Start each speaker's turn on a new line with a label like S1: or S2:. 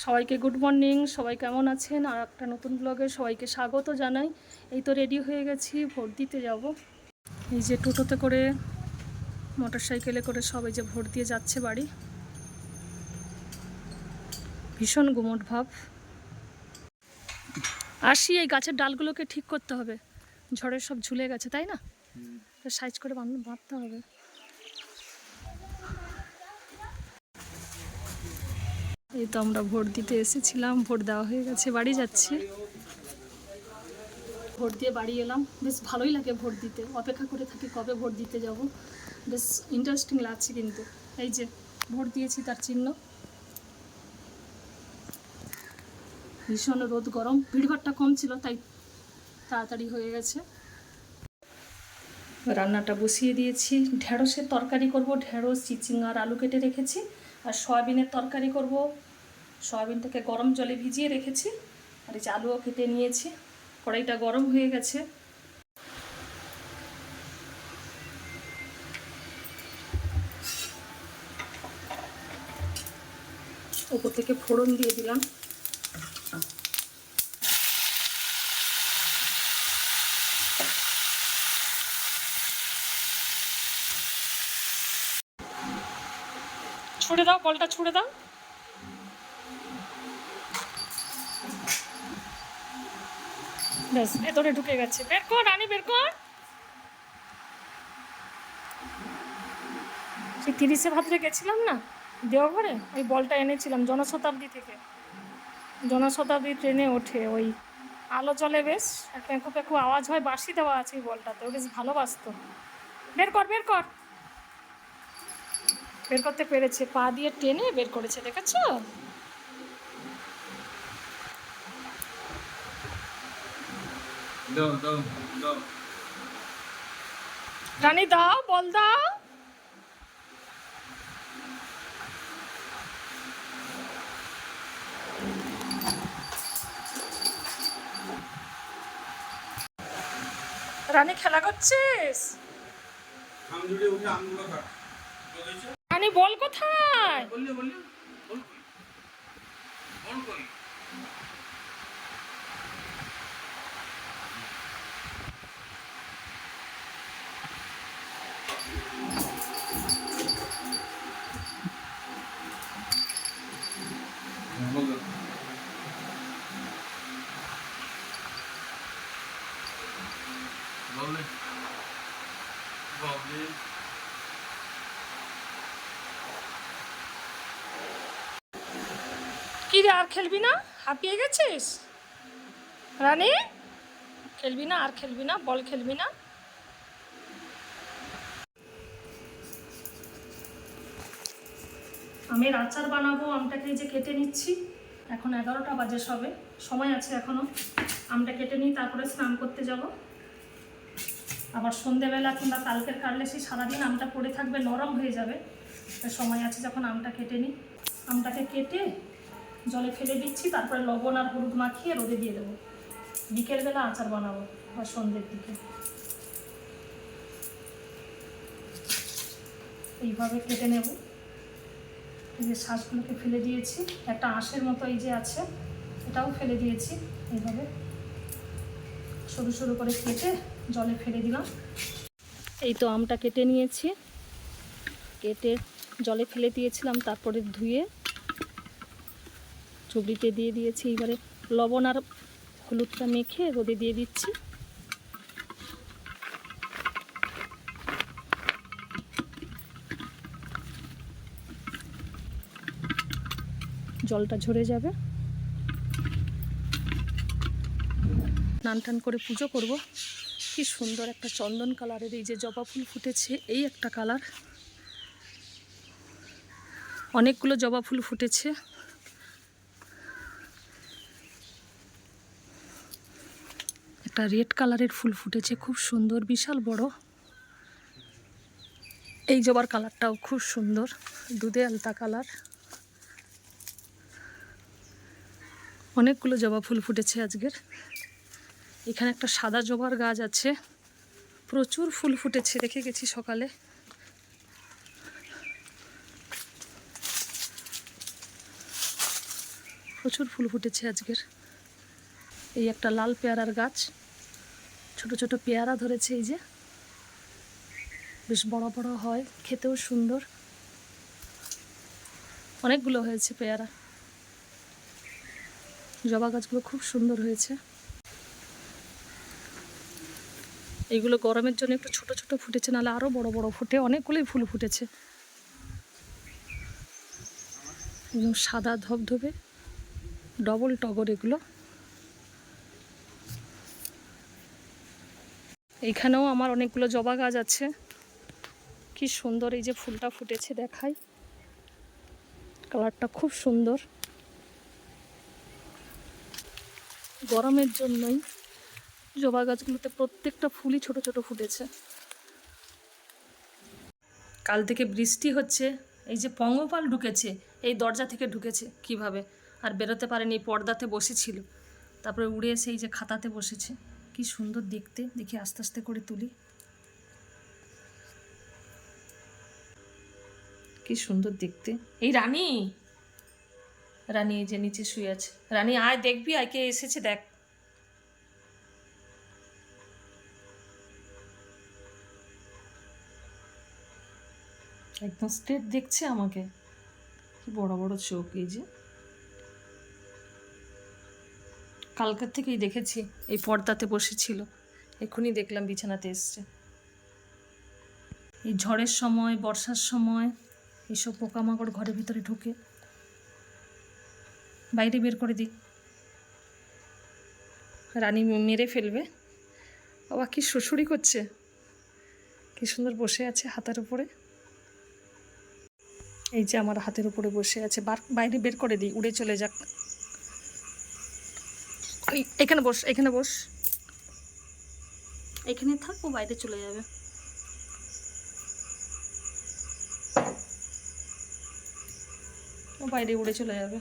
S1: সবাইকে good morning সবাই কেমন আছেন? আর একটা নতুন ব্লগে সবাইকে স্বাগত জানাই। এই তো রেডি হয়ে গেছি ভোট দিতে যাব। এই যে টোটোতে করে মোটর সাইকেলে করে সবাই যে ভোট দিয়ে যাচ্ছে বাড়ি। ভীষণ গুমট ভাব। আসি এই গাছের ডালগুলোকে ঠিক করতে হবে। ঝড়ের সব ঝুলে গেছে তাই না? সাইজ করে বাঁধ- বাঁধতে হবে। এই তো আমরা ভোট দিতে এসেছিলাম, ভোট দেওয়া হয়ে গেছে, বাড়ি যাচ্ছি। ভোট দিয়ে বাড়ি এলাম। বেশ ভালোই লাগে ভোট দিতে। অপেক্ষা করে থাকি কবে ভোট দিতে যাব। বেশ ইন্টারেস্টিং লাগছে কিন্তু। এই যে, ভোট দিয়েছি তার চিহ্ন। ভীষণ রোদ, গরম। ভিড়ভাড়টা কম ছিল, তাই তাড়াতাড়ি হয়ে গেছে। রান্নাটা বসিয়ে দিয়েছি। ঢেঁড়সের তরকারি করব। ঢেঁড়স, চিচিঙ্গার, আলু কেটে রেখেছি। আর সয়াবিনের তরকারি করব। সয়াবিনটাকে গরম জলে ভিজিয়ে রেখেছি। আর এই যে আলুও কেটে নিয়েছি। কড়াইটা গরম হয়ে গেছে। উপর থেকে ফোড়ন দিয়ে দিলাম। ছুড়ে দাও, বলটা ছুড়ে দাও। ব্যাস, ভেতরে ঢুকে গেছে। বের কর, রানী, বের কর। সেই তিরিশে ভাদ্রে গেছিলাম না, দেওঘরে? ওই বলটা এনেছিলাম জনশতাব্দী থেকে। জনশতাব্দী ট্রেনে ওঠে ওই আলো চলে বেশ পেঁকু পেঁকু আওয়াজ হয় বাসি দেওয়া আছে ওই বলটাতে। ও বেশ ভালোবাসতো। বের কর বের কর। বের করতে পেরেছে। পা দিয়ে টেনে বের করেছে দেখেছ?
S2: দাও
S1: রানী দাও বল দাও। রানী খেলা করছিস? রানী বল কোথায়?
S2: বললে বললে বল কই বল কই বল দাও বললে বললে
S1: কি রে আর খেলবি না? হাঁপিয়ে গেছিস? রানী, খেলবি না, আর খেলবি না, বল খেলবি না। আমের আচার বানাবো, আমটাকে যে কেটে নিচ্ছি। এখন এগারোটা বাজে সবে, সময় আছে এখনও। আমটা কেটে নিই তারপরে স্নান করতে যাব। আবার সন্ধেবেলা কিংবা কালকের কাটলে সেই সারাদিন আমটা পড়ে থাকবে, নরম হয়ে যাবে। সময় আছে যখন আমটা কেটে নিই। আমটাকে কেটে জলে ফেলে দিচ্ছি, তারপরে লবণ আর হলুদ মাখিয়ে রোদে দিয়ে দেবো। বিকেলবেলা আচার বানাবো, বা সন্ধ্যের দিকে। এইভাবে কেটে নেব। এই যে শ্বাসগুলোকে ফেলে দিয়েছি, একটা আঁশের মতো এই যে আছে, এটাও ফেলে দিয়েছি। এইভাবে সরু সরু করে কেটে জলে ফেলে দিলাম। এই তো আমটা কেটে নিয়েছি। কেটে জলে ফেলে দিয়েছিলাম, তারপরে ধুয়ে চুবড়িতে দিয়ে দিয়েছি। এবারে লবণ আর হলুদটা মেখে রোদে দিয়ে দিচ্ছি। জলটা ঝরে যাবে। নান টান করে পুজো করব। কি সুন্দর একটা চন্দন কালারের এই যে জবা ফুল ফুটেছে, এই একটা কালার। অনেকগুলো জবা ফুল ফুটেছে। একটা রেড কালারের ফুল ফুটেছে, খুব সুন্দর, বিশাল বড়। এই জবার কালারটাও খুব সুন্দর, দুধে আলতা কালার। অনেকগুলো জবা ফুল ফুটেছে আজকের। এখানে একটা সাদা জবার গাছ আছে, প্রচুর ফুল ফুটেছে, দেখে গেছি সকালে। প্রচুর ফুল ফুটেছে আজকের। এই একটা লাল পেয়ারার গাছ। ছোট ছোট পেয়ারা ধরেছে এই যে। বেশ বড় বড় হয়, খেতেও সুন্দর। অনেকগুলো হয়েছে পেয়ারা। জবা গাছগুলো খুব সুন্দর হয়েছে। এইগুলো গরমের জন্য একটু ছোট ছোট ফুটেছে, নাহলে আরও বড় বড় ফুটে, অনেকগুলোই ফুল ফুটেছে। সাদা ধবধবে ডবল টগর এগুলো। এইখানেও আমার অনেকগুলো জবা গাছ আছে। কি সুন্দর এই যে ফুলটা ফুটেছে দেখাই। কালারটা খুব সুন্দর। গরমের জন্যই জবা গাছগুলোতে প্রত্যেকটা ফুলই ছোট ছোট ফুটেছে। কাল থেকে বৃষ্টি হচ্ছে, এই যে পঙ্গপাল ঢুকেছে, এই দরজা থেকে ঢুকেছে কীভাবে? আর বেরোতে পারেনি, পর্দাতে বসেছিল। তারপরে উড়ে এসে এই যে খাতাতে বসেছে। কি সুন্দর দেখতে। দেখি আস্তে আস্তে করে তুলি। কি সুন্দর দেখতে। এই রানী। রানী এই যে নিচে শুয়ে আছে। রানী আয় দেখবি আয় কে এসেছে দেখ। একদম স্ট্রেট দেখছে আমাকে। কি বড় বড় চোখ এই যে। কালকের থেকেই দেখেছি, এই পর্দাতে বসেছিল। এক্ষুনি দেখলাম বিছানাতে এসছে। এই ঝড়ের সময়, বর্ষার সময় এইসব পোকামাকড় ঘরের ভিতরে ঢুকে। বাইরে বের করে দিই। রানী মেরে ফেলবে। বাবা, কি শ্বশুরি করছে? কি সুন্দর বসে আছে হাতের উপরে। এই যে আমার হাতের উপরে বসে আছে। বাইরে বের করে দিই, উড়ে চলে যাক। এখানে বস এখানে বস। এখানে থাকব ও বাইরে চলে যাবে। ও বাইরে উড়ে চলে যাবে।